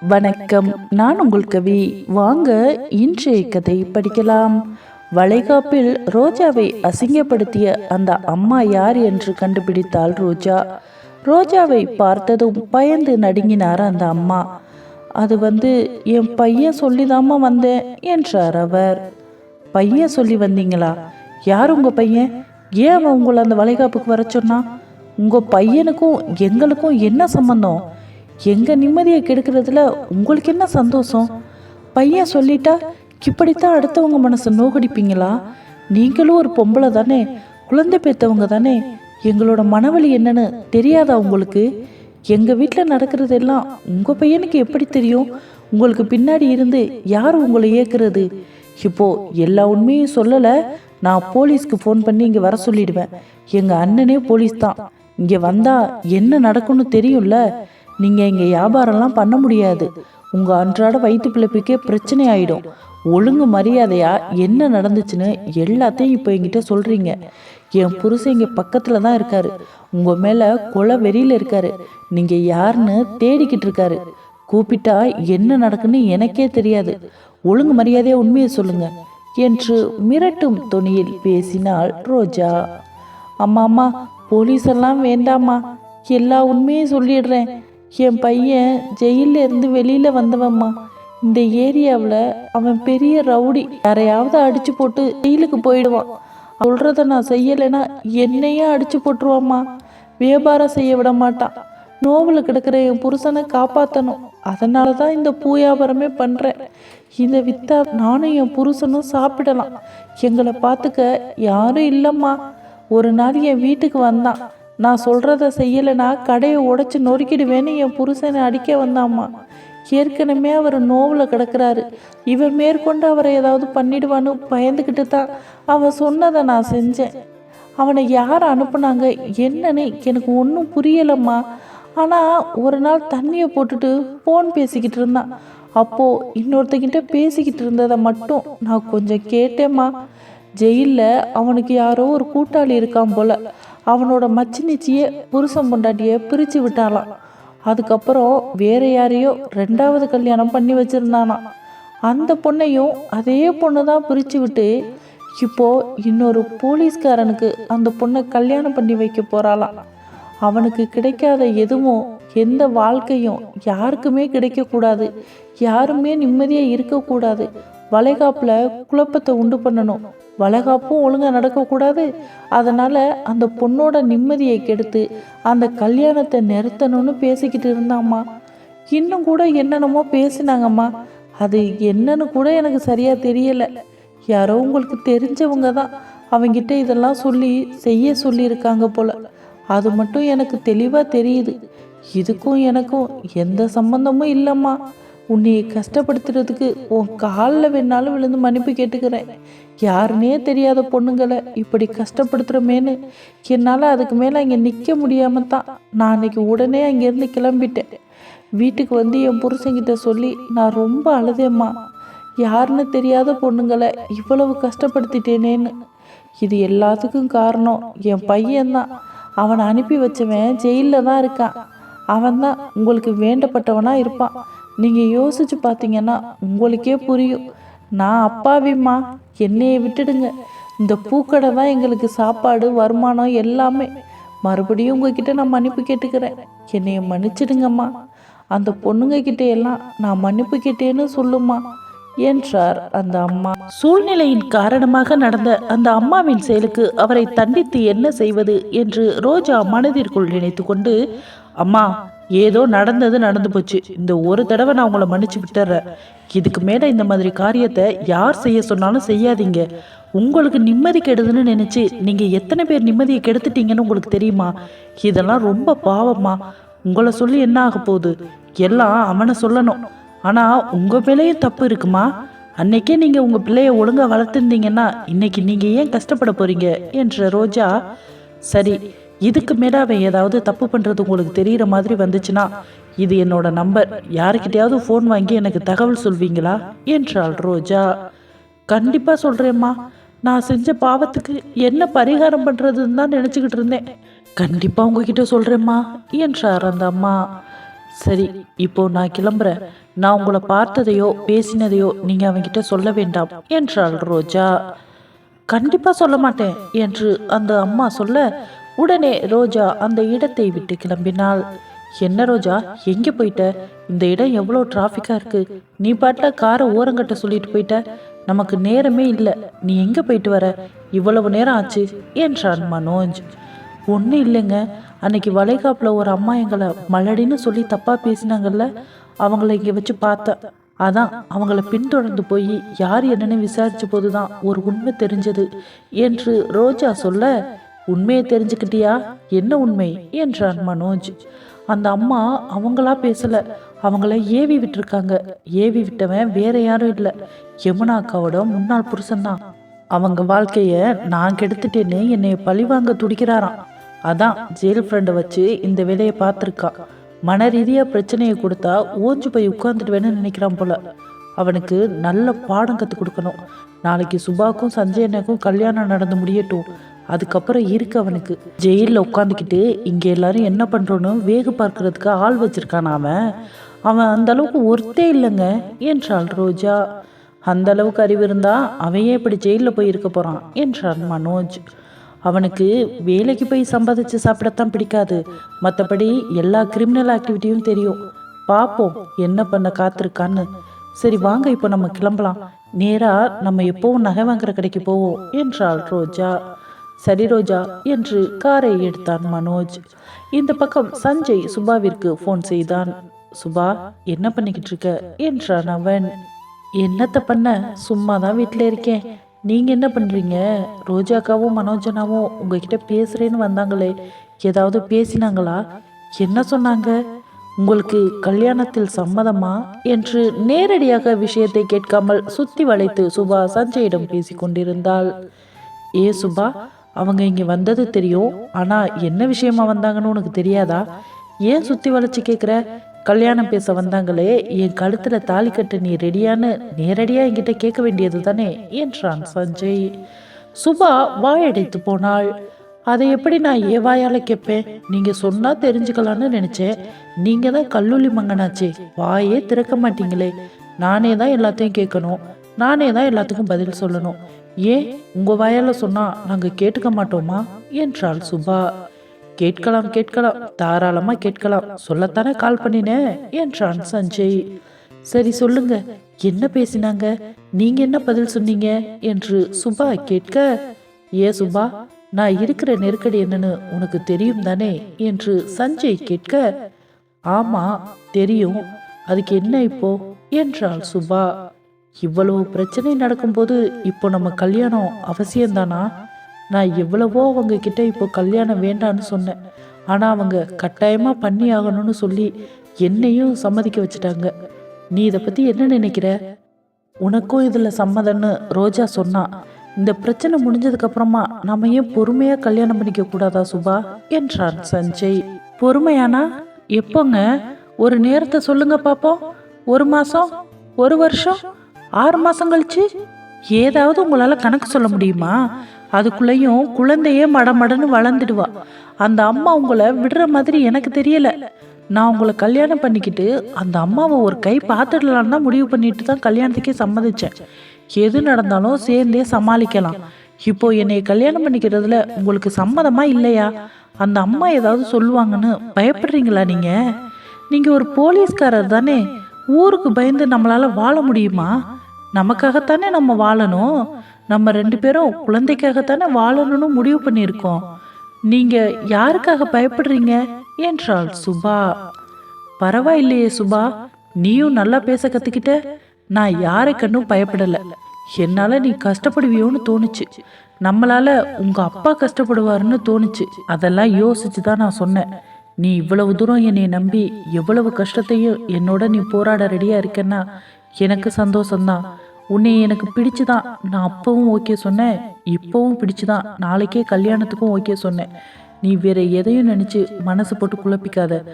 வணக்கம். நான் உங்கள் கவி. வாங்க இன்றைய கதை படிக்கலாம். வளைகாப்பில் ரோஜாவை அசிங்கப்படுத்திய அந்த அம்மா யார் என்று கண்டுபிடித்தாள் ரோஜா. ரோஜாவை பார்த்ததும் பயந்து நடுங்கினார் அந்த அம்மா. அது வந்து என் பையன் சொல்லிதாம்மா வந்தேன் என்றார் அவர். பையன் சொல்லி வந்தீங்களா? யார் உங்க பையன்? ஏன் அவன் உங்களை அந்த வளைகாப்புக்கு வர சொன்னா உங்க பையனுக்கும் எங்களுக்கும் என்ன சம்பந்தம்? எங்கள் நிம்மதியை கெடுக்கிறதுல உங்களுக்கு என்ன சந்தோஷம்? பையன் சொல்லிட்டா இப்படித்தான் அடுத்தவங்க மனசை நோகடிப்பீங்களா? நீங்களும் ஒரு பொம்பளை தானே? குழந்தை பெற்றவங்க தானே? எங்களோட மனவழி என்னன்னு தெரியாதா உங்களுக்கு? எங்கள் வீட்டில் நடக்கிறதெல்லாம் உங்கள் பையனுக்கு எப்படி தெரியும்? உங்களுக்கு பின்னாடி இருந்து யார் உங்களை ஏற்கிறது இப்போ எல்லா உண்மையும் சொல்லலை நான் போலீஸ்க்கு ஃபோன் பண்ணி இங்கே வர சொல்லிடுவேன். எங்கள் அண்ணனே போலீஸ் தான். இங்கே வந்தால் என்ன நடக்கும்னு தெரியும்ல? நீங்கள் இங்கே வியாபாரம்லாம் பண்ண முடியாது. உங்கள் அன்றாட வயிற்று பிழைப்புக்கே பிரச்சனை ஆகிடும் ஒழுங்கு மரியாதையாக என்ன நடந்துச்சுன்னு எல்லாத்தையும் இப்போ என்கிட்ட சொல்கிறீங்க என் புருஷன் இங்கே பக்கத்தில் தான் இருக்காரு. உங்கள் மேலே கொலை வெறியில் இருக்காரு. நீங்கள் யாருன்னு தேடிக்கிட்டு இருக்காரு. கூப்பிட்டா என்ன நடக்குன்னு எனக்கே தெரியாது. ஒழுங்கு மரியாதையாக உண்மையை சொல்லுங்கள் என்று மிரட்டும் துணியில் பேசினாள் ரோஜா. அம்மா அம்மா போலீஸ் எல்லாம் வேண்டாம்மா. எல்லா உண்மையும் சொல்லிடுறேன். என் பையன் ஜெயில இருந்து வெளியில வந்தவம்மா. இந்த ஏரியாவில் அவன் பெரிய ரவுடி. யாரையாவது அடிச்சு போட்டு ஜெயிலுக்கு போயிடுவான். சொல்றத நான் செய்யலைன்னா என்னையே அடிச்சு போட்டுருவாம்மா. வியாபாரம் செய்ய விட மாட்டான். நோவில் கிடக்கிற என் புருஷனை காப்பாற்றணும் அதனால தான் இந்த பூ வியாபாரமே பண்ணுறேன் இதை விற்றா நானும் என் புருஷனும் சாப்பிடலாம். எங்களை பார்த்துக்க யாரும் இல்லைம்மா. ஒரு நாள் என் வீட்டுக்கு வந்தான். நான் சொல்கிறத செய்யலைன்னா கடையை உடைச்சி நொறுக்கிடுவேன்னு என் புருஷனை அடிக்க வந்தாம்மா. ஏற்கனவே அவர் நோவில் கிடக்கிறாரு. இவன் மேற்கொண்டு அவரை ஏதாவது பண்ணிடுவான்னு பயந்துக்கிட்டு தான் அவன் சொன்னதை நான் செஞ்சேன். அவனை யார் அனுப்புனாங்க? என்னன்னு எனக்கு ஒன்றும் புரியலம்மா. ஆனால் ஒரு நாள் தண்ணியை போட்டுட்டு ஃபோன் பேசிக்கிட்டு இருந்தான். அப்போது இன்னொருத்தங்கிட்ட பேசிக்கிட்டு இருந்ததை மட்டும் நான் கொஞ்சம் கேட்டேம்மா. ஜெயிலில் அவனுக்கு யாரோ ஒரு கூட்டாளி இருக்கான் போல. அவனோட மச்சினிச்சியை புருஷன் பொண்டாட்டியை பிரித்து விட்டாளாம். அதுக்கப்புறம் வேற யாரையோ ரெண்டாவது கல்யாணம் பண்ணி வச்சிருந்தானாம். அந்த பொண்ணையும் அதே பொண்ணு தான் பிரித்து விட்டு இப்போது இன்னொரு போலீஸ்காரனுக்கு அந்த பொண்ணை கல்யாணம் பண்ணி வைக்க போகிறாளாம் அவனுக்கு கிடைக்காத எதுவும் எந்த வாழ்க்கையும் யாருக்குமே கிடைக்கக்கூடாது. யாருமே நிம்மதியாக இருக்கக்கூடாது. வளைகாப்பில் குழப்பத்தை உண்டு பண்ணணும். வளகாப்பும் ஒழுங்காக நடக்கக்கூடாது. அதனால் அந்த பொண்ணோட நிம்மதியை கெடுத்து அந்த கல்யாணத்தை நிறுத்தணும்னு பேசிக்கிட்டு இருந்தாம்மா. இன்னும் கூட என்னென்னமோ பேசினாங்கம்மா. அது என்னன்னு கூட எனக்கு சரியாக தெரியலை. யாரோ உங்களுக்கு தெரிஞ்சவங்க தான். அவங்கிட்ட இதெல்லாம் சொல்லி செய்ய சொல்லியிருக்காங்க போல. அது மட்டும் எனக்கு தெளிவாக தெரியுது. இதுக்கும் எனக்கும் எந்த சம்பந்தமும் இல்லைம்மா. உன்னையை கஷ்டப்படுத்துறதுக்கு உன் காலில் வேணாலும் விழுந்து மன்னிப்பு கேட்டுக்கிறேன். யாருன்னே தெரியாத பொண்ணுங்களை இப்படி கஷ்டப்படுத்துகிறோமேன்னு என்னால் அதுக்கு மேலே அங்கே நிற்க முடியாமல் தான் நான் அன்னைக்கு உடனே அங்கேருந்து கிளம்பிட்டேன். வீட்டுக்கு வந்து என் புருஷங்கிட்ட சொல்லி நான் ரொம்ப அழுதேம்மா. யாருன்னு தெரியாத பொண்ணுங்களை இவ்வளவு கஷ்டப்படுத்திட்டேனேன்னு. இது எல்லாத்துக்கும் காரணம் என் பையன்தான். அவனை அனுப்பி வச்சவன் ஜெயிலில் தான் இருக்கான். அவன் தான் உங்களுக்கு வேண்டப்பட்டவனாக இருப்பான். நீங்கள் யோசிச்சு பார்த்தீங்கன்னா உங்களுக்கே புரியும். நான் அப்பாவிம்மா என்னையை விட்டுடுங்க. இந்த பூக்கடை தான் எங்களுக்கு சாப்பாடு வருமானம் எல்லாமே. மறுபடியும் உங்ககிட்ட நான் மன்னிப்பு கேட்டுக்கிறேன். என்னைய மன்னிச்சிடுங்கம்மா. அந்த பொண்ணுங்க கிட்ட எல்லாம் நான் மன்னிப்பு கேட்டேன்னு சொல்லுமா என்றார் அந்த அம்மா. சூழ்நிலையின் காரணமாக நடந்த அந்த அம்மாவின் செயலுக்கு அவரை தண்டித்து என்ன செய்வது என்று ரோஜா மனதிற்குள் நினைத்து கொண்டு அம்மா ஏதோ நடந்தது நடந்து போச்சு. இந்த ஒரு தடவை நான் உங்களை மன்னிச்சு விட்டுறேன். இதுக்கு மேல இந்த மாதிரி காரியத்தை யார் செய்ய சொன்னாலும் செய்யாதீங்க. உங்களுக்கு நிம்மதி கெடுதுன்னு நினைச்சு நீங்க எத்தனை பேர் நிம்மதியை கெடுத்துட்டீங்கன்னு உங்களுக்கு தெரியுமா? இதெல்லாம் ரொம்ப பாவமா உங்களை சொல்லி என்ன ஆக போகுது? எல்லாம் அவனை சொல்லணும். ஆனா உங்க மேலேயும் தப்பு இருக்குமா? அன்னைக்கே நீங்க உங்க பிள்ளைய ஒழுங்கா வளர்த்துருந்தீங்கன்னா இன்னைக்கு நீங்க ஏன் கஷ்டப்பட போறீங்க? என்ற ரோஜா சரி இதுக்கு மேலே அவன் ஏதாவது தப்பு பண்ணுறது உங்களுக்கு தெரியிற மாதிரி வந்துச்சுன்னா இது என்னோட நம்பர். யாருக்கிட்டையாவது ஃபோன் வாங்கி எனக்கு தகவல் சொல்வீங்களா? என்றாள் ரோஜா. கண்டிப்பாக சொல்கிறேம்மா நான் செஞ்ச பாவத்துக்கு என்ன பரிகாரம் பண்ணுறதுன்னு தான் நினச்சிக்கிட்டு இருந்தேன். கண்டிப்பாக உங்ககிட்ட சொல்கிறேம்மா என்றார் அந்த அம்மா. சரி இப்போ நான் கிளம்புறேன். நான் உங்களை பார்த்ததையோ பேசினதையோ நீங்கள் அவங்கிட்ட சொல்ல வேண்டாம் என்றாள் ரோஜா. கண்டிப்பாக சொல்ல மாட்டேன் என்று அந்த அம்மா சொல்ல உடனே ரோஜா அந்த இடத்தை விட்டு கிளம்பினாள். என்ன ரோஜா? எங்கே போயிட்ட? இந்த இடம் எவ்வளோ டிராஃபிக்காக இருக்கு. நீ பாட்டில் காரை ஓரங்கட்ட சொல்லிட்டு போயிட்ட. நமக்கு நேரமே இல்லை. நீ எங்கே போயிட்டு வர? இவ்வளவு நேரம் ஆச்சு என்றான் மனோஜ். ஒன்றும் இல்லைங்க. அன்னைக்கு வளைகாப்பில் ஒரு அம்மா எங்களை மலடின்னு சொல்லி தப்பாக பேசினாங்கல்ல. அவங்கள இங்கே வச்சு பார்த்தேன் அதான் அவங்கள பின்தொடர்ந்து போய் யார் என்னன்னு விசாரிச்ச போது தான் ஒரு உண்மை தெரிஞ்சது என்று ரோஜா சொல்ல உண்மையை தெரிஞ்சுக்கிட்டியா? என்ன உண்மை? என்றான் மனோஜ். அந்த அம்மா அவங்களா பேசல. அவங்கள ஏவி விட்டுருக்காங்க. ஏவி விட்டவன் வேற யாரும் இல்லை. யமுனா அக்காவோட முன்னாள் புருஷன்தான். அவங்க வாழ்க்கைய நான் கெடுத்துட்டேன்னு என்னை பழிவாங்க துடிக்கிறாராம். அதான் ஜெயில் ஃப்ரெண்டை வச்சு இந்த வேலையை பார்த்துருக்கான் மன ரீதியாக பிரச்சனையை கொடுத்தா ஓஞ்சு போய் உட்காந்துட்டு நினைக்கிறான் போல. அவனுக்கு நல்ல பாடம் கற்றுக் கொடுக்கணும். நாளைக்கு சுபாக்கும் சஞ்சய் கல்யாணம் நடந்து முடியட்டும். அதுக்கப்புறம் இருக்கு அவனுக்கு. ஜெயிலில் உட்காந்துக்கிட்டு இங்கே எல்லாரும் என்ன பண்ணுறோன்னு வேகு பார்க்கறதுக்கு ஆள் வச்சிருக்கான் அவன். அவன் அந்த அளவுக்கு ஒர்த்தே இல்லைங்க என்றாள் ரோஜா. அந்த அளவுக்கு அறிவு இருந்தா அவன் இப்படி ஜெயிலில் போய் இருக்க போறான்? என்றான் மனோஜ். அவனுக்கு வேலைக்கு போய் சம்பாதிச்சு சாப்பிடத்தான் பிடிக்காது. மற்றபடி எல்லா கிரிமினல் ஆக்டிவிட்டியும் தெரியும். பார்ப்போம் என்ன பண்ண காத்திருக்கான்னு. சரி வாங்க இப்போ நம்ம கிளம்பலாம். நேராக நம்ம எப்போவும் நகை வாங்குற கடைக்கு போவோம் என்றாள் ரோஜா. சரி ரோஜா என்று காரை எடுத்தான் மனோஜ். இந்த பக்கம் சஞ்சய் சுபாவிற்கு ஃபோன் செய்தான். சுபா என்ன பண்ணிக்கிட்டு இருக்க? என்றான் அவன். என்னத்த பண்ண? சும்மா தான் வீட்டில் இருக்கேன். நீங்க என்ன பண்றீங்க? ரோஜாக்காவும் மனோஜனாவும் உங்ககிட்ட பேசுறேன்னு வந்தாங்களே. ஏதாவது பேசினாங்களா? என்ன சொன்னாங்க? உங்களுக்கு கல்யாணத்தில் சம்மதமா? என்று நேரடியாக விஷயத்தை கேட்காமல் சுத்தி வளைத்து சுபா சஞ்சயிடம் பேசிக் கொண்டிருந்தாள் ஏ சுபா அவங்க இங்கே வந்தது தெரியும். ஆனால் என்ன விஷயமா வந்தாங்கன்னு உனக்கு தெரியாதா? ஏன் சுற்றி வளைச்சி கேட்குற கல்யாணம் பேச வந்தாங்களே என் கழுத்தில் தாலி கட்ட நீ ரெடியான்னு நேரடியாக என்கிட்ட கேட்க வேண்டியது தானே? என்றான் சஞ்சய். சுபா வாயடைத்து போனாள். அதை எப்படி நான் ஏ வாயால் கேட்பேன்? நீங்கள் சொன்னால் தெரிஞ்சுக்கலான்னு நினச்சேன். நீங்கள் தான் கல்லூலி மங்கனாச்சே. வாயே திறக்க மாட்டீங்களே. நானே தான் எல்லாத்தையும் கேட்கணும். நானே தான் எல்லாத்துக்கும் பதில் சொல்லணும். ஏன் உங்க வாயால சொன்னா நாங்க கேட்டுக்க மாட்டோமா? என்றாள் சுபா. கேட்கலாம் கேட்கலாம். தாராளமா கேட்கலாம். சொல்லத்தானே கால் பண்ணினேன் என்றான் சஞ்சய். சரி சொல்லுங்க. என்ன பேசினாங்க? நீங்க என்ன பதில் சொன்னீங்க? என்று சுபா கேட்க ஏ சுபா நான் இருக்கிற நெருக்கடி என்னன்னு உனக்கு தெரியும் தானே? என்று சஞ்சய் கேட்க ஆமா தெரியும். அதுக்கு என்ன இப்போ? என்றாள் சுபா. இவ்வளவு பிரச்சனை நடக்கும்போது இப்போ நம்ம கல்யாணம் அவசியம்தானா? நான் எவ்வளவோ அவங்க கிட்ட இப்போ கல்யாணம் வேண்டான்னு சொன்னேன். ஆனால் அவங்க கட்டாயமாக பண்ணி ஆகணும்னு சொல்லி என்னையும் சம்மதிக்க வச்சுட்டாங்க. நீ இதை பற்றி என்ன நினைக்கிற? உனக்கும் இதில் சம்மதம்னு ரோஜா சொன்னா இந்த பிரச்சனை முடிஞ்சதுக்கப்புறமா நம்ம ஏன் பொறுமையாக கல்யாணம் பண்ணிக்க கூடாதா சுபா? என்றான் சஞ்சய். பொறுமையானா? எப்போங்க? ஒரு நேரத்தை சொல்லுங்க பாப்போம். ஒரு மாசம்? ஒரு வருஷம்? ஆறு மாசம் கழிச்சு ஏதாவது உங்களால கணக்கு சொல்ல முடியுமா? அதுக்குள்ளேயும் குழந்தையே மடமடன்னு வளர்ந்துடுவா. அந்த அம்மா உங்களை விடுற மாதிரி எனக்கு தெரியல. நான் உங்களை கல்யாணம் பண்ணிக்கிட்டு அந்த அம்மாவை ஒரு கை பார்த்துடலான்னு தான் முடிவு பண்ணிட்டு தான் கல்யாணத்துக்கே சம்மதிச்சேன். எது நடந்தாலும் சேர்ந்தே சமாளிக்கலாம். இப்போ என்னை கல்யாணம் பண்ணிக்கிறதுல உங்களுக்கு சம்மதமா இல்லையா? அந்த அம்மா ஏதாவது சொல்லுவாங்கன்னு பயப்படுறீங்களா நீங்க? நீங்க ஒரு போலீஸ்காரர் தானே. ஊருக்கு பயந்து நம்மளால வாழ முடியுமா? நமக்காகத்தானே நம்ம வாழணும். நம்ம ரெண்டு பேரும் குழந்தைக்காகத்தானே வாழணும்னு முடிவு பண்ணியிருக்கோம். நீங்க யாருக்காக பயப்படுறீங்க? என்றாள் சுபா. பரவாயில்லையே சுபா நீயும் நல்லா பேச கத்துக்கிட்ட. நான் யாரை கண்ணும் பயப்படல. என்னால நீ கஷ்டப்படுவியோன்னு தோணுச்சு. நம்மளால உங்க அப்பா கஷ்டப்படுவாருன்னு தோணுச்சு. அதெல்லாம் யோசிச்சு தான் நான் சொன்னேன். நீ இவ்வளவு தூரம் என்னை நம்பி எவ்வளவு கஷ்டத்தையும் என்னோட நீ போராட ரெடியா இருக்கேன்னா எனக்கு சந்தோஷம்தான். உன்னை எனக்கு பிடிச்சுதான். நான் அப்பவும் ஓகே சொன்னேன். இப்பவும் பிடிச்சுதான். நாளைக்கே கல்யாணத்துக்கும் ஓகே சொன்னேன். நீ வேற எதையும் நினைச்சு மனசு போட்டு குழப்பிக்காத.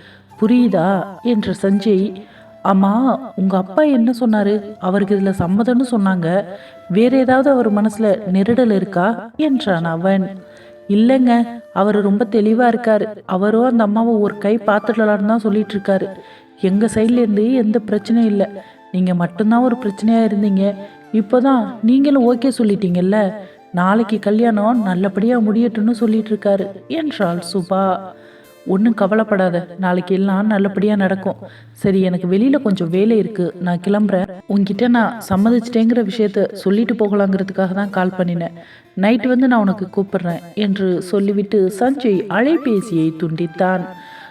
புரியுதா? என்ற சஞ்சய் அம்மா உங்க அப்பா என்ன சொன்னாரு? அவருக்கு இதுல சம்மதம்னு சொன்னாங்க. வேற ஏதாவது அவர் மனசுல நெருடல் இருக்கா? என்றான் அவன். இல்லைங்க அவர் ரொம்ப தெளிவா இருக்காரு. அவரும் அந்த அம்மாவை ஒரு கை பார்த்துடலான்னு தான் சொல்லிட்டு இருக்காரு. எங்கள் சைட்லேருந்து எந்த பிரச்சனையும் இல்லை. நீங்கள் மட்டும்தான் ஒரு பிரச்சனையாக இருந்தீங்க. இப்போதான் நீங்களும் ஓகே சொல்லிட்டீங்கல்ல? நாளைக்கு கல்யாணம் நல்லபடியாக முடியட்டும்னு சொல்லிட்டு இருக்காரு என்றாள் சுபா. ஒன்றும் கவலைப்படாத நாளைக்கு எல்லாம் நல்லபடியாக நடக்கும். சரி எனக்கு வெளியில் கொஞ்சம் வேலை இருக்குது நான் கிளம்புறேன். உங்ககிட்ட நான் சம்மதிச்சிட்டேங்கிற விஷயத்த சொல்லிட்டு போகலாங்கிறதுக்காக தான் கால் பண்ணினேன். நைட் வந்து நான் உனக்கு கூப்பிடுறேன் என்று சொல்லிவிட்டு சஞ்சய் அலைபேசியை துண்டித்தான்.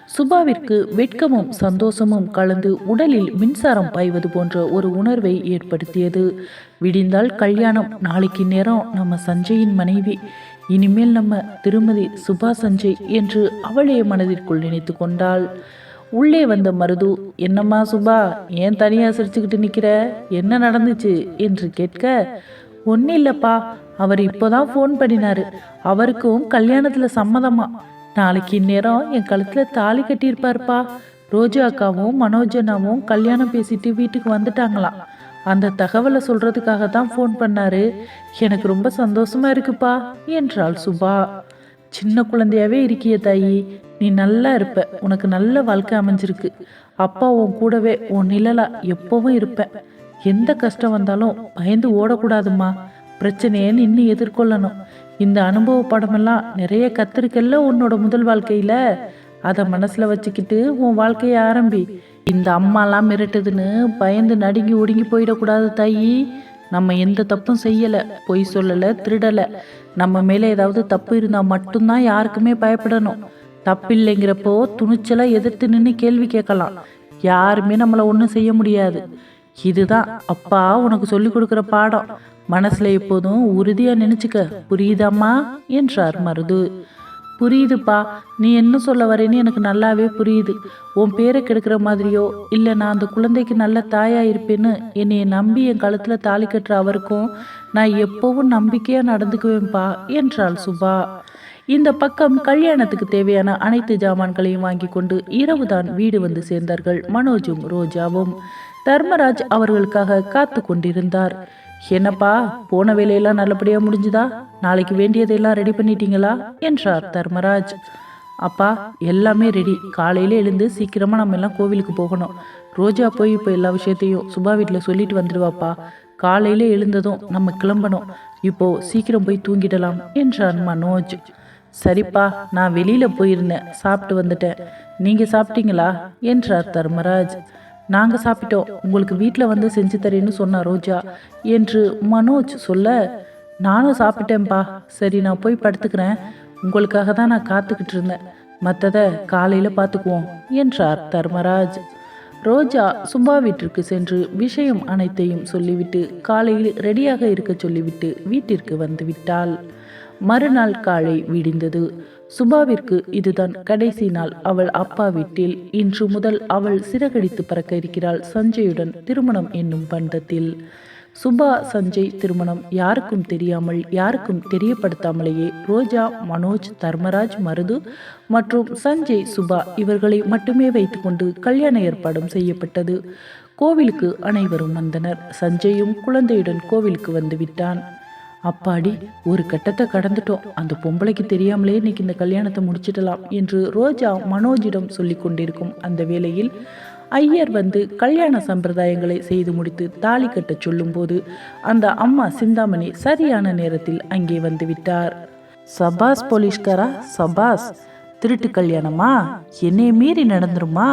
சுபாவிற்கு வெட்கமும் சந்தோஷமும் கலந்து உடலில் மின்சாரம் பாய்வது போன்ற ஒரு உணர்வை ஏற்படுத்தியது. விடிந்தால் கல்யாணம் நாளைக்கு நேரம் நம்ம சஞ்சயின் மனைவி. இனிமேல் நம்ம திருமதி சுபா சஞ்சய் என்று அவளே மனதிற்குள் நினைத்து கொண்டாள். உள்ளே வந்த மருது என்னம்மா சுபா ஏன் தனியாக சிரிச்சுக்கிட்டு நிற்கிற என்ன நடந்துச்சு? என்று கேட்க ஒன்றும் இல்லைப்பா அவர் இப்போதான் ஃபோன் பண்ணினாரு. அவருக்கும் கல்யாணத்தில் சம்மதமா? நாளைக்கு இந்நேரம் என் கழுத்தில் தாலி கட்டியிருப்பாருப்பா. ரோஜா அக்காவும் மனோஜனாவும் கல்யாணம் பேசிட்டு வீட்டுக்கு வந்துட்டாங்களாம் அந்த தகவலை சொல்றதுக்காக தான் ஃபோன் பண்ணாரு. எனக்கு ரொம்ப சந்தோஷமா இருக்குப்பா என்றாள் சுபா. சின்ன குழந்தையாவே இருக்கிய தாயி நீ நல்லா இருப்ப உனக்கு நல்ல வாழ்க்கை அமைஞ்சிருக்கு. அப்பா உன் கூடவே உன் நிழலா எப்பவும் இருப்பேன் எந்த கஷ்டம் வந்தாலும் பயந்து ஓடக்கூடாதும்மா. பிரச்சனையை நின்று எதிர்கொள்ளணும். இந்த அனுபவ படமெல்லாம் நிறைய கத்திருக்கல்ல உன்னோட முதல் வாழ்க்கையில? அதை மனசுல வச்சுக்கிட்டு உன் வாழ்க்கையை ஆரம்பி. இந்த அம்மாலாம் மிரட்டுதுன்னு பயந்து நடுங்கி ஒடுங்கி போயிடக்கூடாது தாயி. நம்ம எந்த தப்பும் செய்யலை பொய் சொல்லலை திருடலை. நம்ம மேலே ஏதாவது தப்பு இருந்தால் மட்டும்தான் யாருக்குமே பயப்படணும். தப்பில்லைங்கிறப்போ துணிச்சலாக எதிர்த்து நின்று கேள்வி கேட்கலாம். யாருமே நம்மளை ஒன்றும் செய்ய முடியாது. இதுதான் அப்பா உனக்கு சொல்லி கொடுக்குற பாடம். மனசுல எப்போதும் உறுதியா நினைச்சுக்க புரியுதாம்மா? என்றார் மருது. புரியுதுப்பா. நீ என்ன சொல்ல வரேன்னு எனக்கு நல்லாவே புரியுது. உன் பேரை கெடுக்கிற மாதிரியோ இல்லை நான் அந்த குழந்தைக்கு நல்ல தாயா இருப்பேன்னு என்னைய நம்பி என் கழுத்துல தாலி கட்டுற அவருக்கும் நான் எப்பவும் நம்பிக்கையா நடந்துக்குவேன்ப்பா என்றாள் சுபா. இந்த பக்கம் கல்யாணத்துக்கு தேவையான அனைத்து ஜாமான்களையும் வாங்கி கொண்டு இரவுதான் வீடு வந்து சேர்ந்தார்கள் மனோஜும் ரோஜாவும். தர்மராஜ் அவர்களுக்காக காத்து கொண்டிருந்தார். என்னப்பா போன வேலையெல்லாம் நல்லபடியா முடிஞ்சுதா? நாளைக்கு வேண்டியதெல்லாம் ரெடி பண்ணிட்டீங்களா? என்றார் தர்மராஜ். அப்பா எல்லாமே ரெடி காலையில எழுந்து சீக்கிரமா நம்ம எல்லாம் கோவிலுக்கு போகணும். ரோஜா போய் இப்போ எல்லா விஷயத்தையும் சுபா வீட்டில் சொல்லிட்டு வந்துடுவாப்பா காலையில எழுந்ததும் நம்ம கிளம்பணும். இப்போ சீக்கிரம் போய் தூங்கிடலாம் என்றான் மனோஜ். சரிப்பா நான் வெளியில போயிருந்தேன். சாப்பிட்டு வந்துட்டேன். நீங்க சாப்பிட்டீங்களா? என்றார் தர்மராஜ். நாங்கள் சாப்பிட்டோம். உங்களுக்கு வீட்டில் வந்து செஞ்சு தரேன்னு சொன்னா ரோஜா. என்று மனோஜ் சொல்ல நானும் சாப்பிட்டேன்ப்பா. சரி நான் போய் படுத்துக்கிறேன். உங்களுக்காக தான் நான் காத்துக்கிட்டு இருந்தேன். மற்றதை காலையில் பார்த்துக்குவோம் என்றார் தர்மராஜ். ரோஜா சுபா வீட்டிற்கு சென்று விஷயம் அனைத்தையும் சொல்லிவிட்டு காலையில் ரெடியாக இருக்க சொல்லிவிட்டு வீட்டிற்கு வந்துவிட்டாள் மறுநாள் காலை விடிந்தது. சுபாவிற்கு இதுதான் கடைசி நாள். அவள் அப்பா வீட்டில் இன்று முதல் அவள் சிறகடித்து பறக்க இருக்கிறாள். சஞ்சயுடன் திருமணம் என்னும் பந்தத்தில். சுபா சஞ்சய் திருமணம் யாருக்கும் தெரியாமல் யாருக்கும் தெரியப்படுத்தாமலேயே ரோஜா மனோஜ் தர்மராஜ் மருது மற்றும் சஞ்சய் சுபா இவர்களை மட்டுமே வைத்துக்கொண்டு கல்யாண ஏற்பாடும் செய்யப்பட்டது. கோவிலுக்கு அனைவரும் வந்தனர். சஞ்சயும் குழந்தையுடன் கோவிலுக்கு வந்து விட்டான். அப்பாடி ஒரு கட்டத்தை கடந்துட்டோம். அந்த பொம்பளைக்கு தெரியாமலே இன்னைக்கு இந்த கல்யாணத்தை முடிச்சிடலாம் என்று ரோஜா மனோஜிடம் சொல்லி கொண்டிருக்கும் அந்த வேளையில் ஐயர் வந்து கல்யாண சம்பிரதாயங்களை செய்து முடித்து தாலி கட்டச் சொல்லும்போது அந்த அம்மா சிந்தாமணி சரியான நேரத்தில் அங்கே வந்து விட்டார். சபாஸ் போலீஸ்காரா? சபாஸ் திருட்டு கல்யாணமா? என்னைய மீறி நடந்துருமா?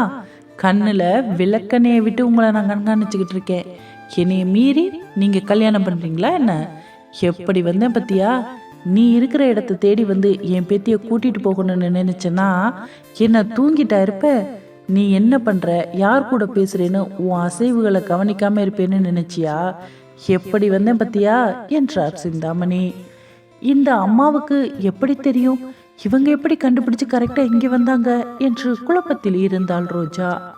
கண்ணில் விளக்கணையை விட்டு உங்களை நான் கண்காணிச்சுக்கிட்டு இருக்கேன். என்னைய மீறி நீங்கள் கல்யாணம் பண்ணுறீங்களா என்ன? எப்படி வந்தேன் பத்தியா? நீ இருக்கிற இடத்த தேடி வந்து என் பேத்திய கூட்டிட்டு போகணும்னு நினைச்சேன்னா என்ன தூங்கிட்டா இருப்ப? நீ என்ன பண்ற? யார் கூட பேசுறேன்னு உன் அசைவுகளை கவனிக்காம இருப்பேன்னு நினைச்சியா? எப்படி வந்தேன் பத்தியா? என்றார் சிந்தாமணி. இந்த அம்மாவுக்கு எப்படி தெரியும்? இவங்க எப்படி கண்டுபிடிச்சு கரெக்டா இங்க வந்தாங்க? என்று குழப்பத்தில் இருந்தாள் ரோஜா.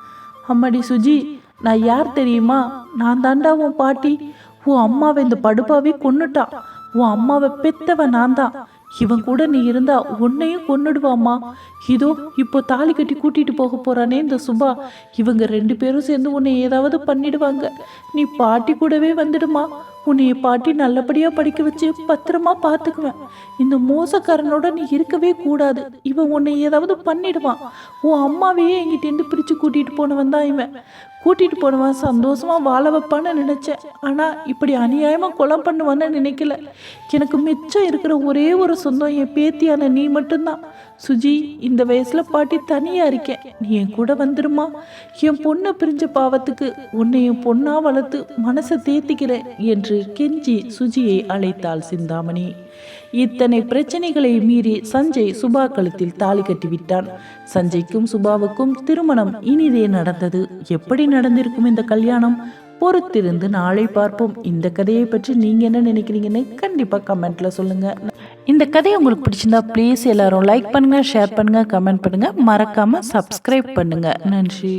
அம்மாடி சுஜி நான் யார் தெரியுமா? நான் தாண்டா உன் பாட்டி. உன் அம்மாவை இந்த படுபாவே கொன்னுட்டா. உன் அம்மாவை பெத்தவ நான் தான் இவன் கூட நீ இருந்தா உன்னையும் கொன்னுடுவாம்மா. இதோ இப்போ தாலி கட்டி கூட்டிட்டு போக போறானே இந்த சுபா. இவங்க ரெண்டு பேரும் சேர்ந்து உன்னை ஏதாவது பண்ணிடுவாங்க. நீ பாட்டி கூடவே வந்துடுமா. உன்னைய பாட்டி நல்லபடியா படிக்க வச்சு பத்திரமா பார்த்துக்குவேன் இந்த மோசக்காரனோட நீ இருக்கவே கூடாது. இவன் உன்னை ஏதாவது பண்ணிடுவான். உன் அம்மாவையே எங்கிட்டேருந்து பிரிச்சு கூட்டிட்டு போனவன் தான் இவன். கூட்டிட்டு போனவன் சந்தோஷமா வாழ வைப்பான்னு நினைச்சேன். ஆனா இப்படி அநியாயமா கொலை பண்ணுவான்னு நினைக்கல. எனக்கு மிச்சம் இருக்கிற ஒரே ஒரு சொந்தம் என் பேத்தியான நீ மட்டும்தான். சுஜி இந்த வயசுல பாட்டி தனியா இருக்கேன். நீ என் கூட வந்துருமா? என் பொண்ணை பிரிஞ்ச பாவத்துக்கு உன்னை என் பொண்ணா வளர்த்து மனசை தேத்திக்கிறேன் என்று கெஞ்சி சுஜியை அழைத்தாள் சிந்தாமணி. இத்தனை பிரச்சனைகளை மீறி சஞ்சய் சுபா கழுத்தில் தாலி கட்டிவிட்டான். சஞ்சய்க்கும் சுபாவுக்கும் திருமணம் இனிதே நடந்தது. எப்படி நடந்திருக்கும் இந்த கல்யாணம்? பொறுத்திருந்து நாளை பார்ப்போம். இந்த கதையை பற்றி நீங்க என்ன நினைக்கிறீங்கன்னு கண்டிப்பா கமெண்ட்ல சொல்லுங்க. இந்த கதை உங்களுக்கு பிடிச்சிருந்தா ப்ளீஸ் எல்லாரும் லைக் பண்ணுங்க ஷேர் பண்ணுங்க கமெண்ட் பண்ணுங்க. மறக்காம சப்ஸ்கிரைப் பண்ணுங்க. நன்றி.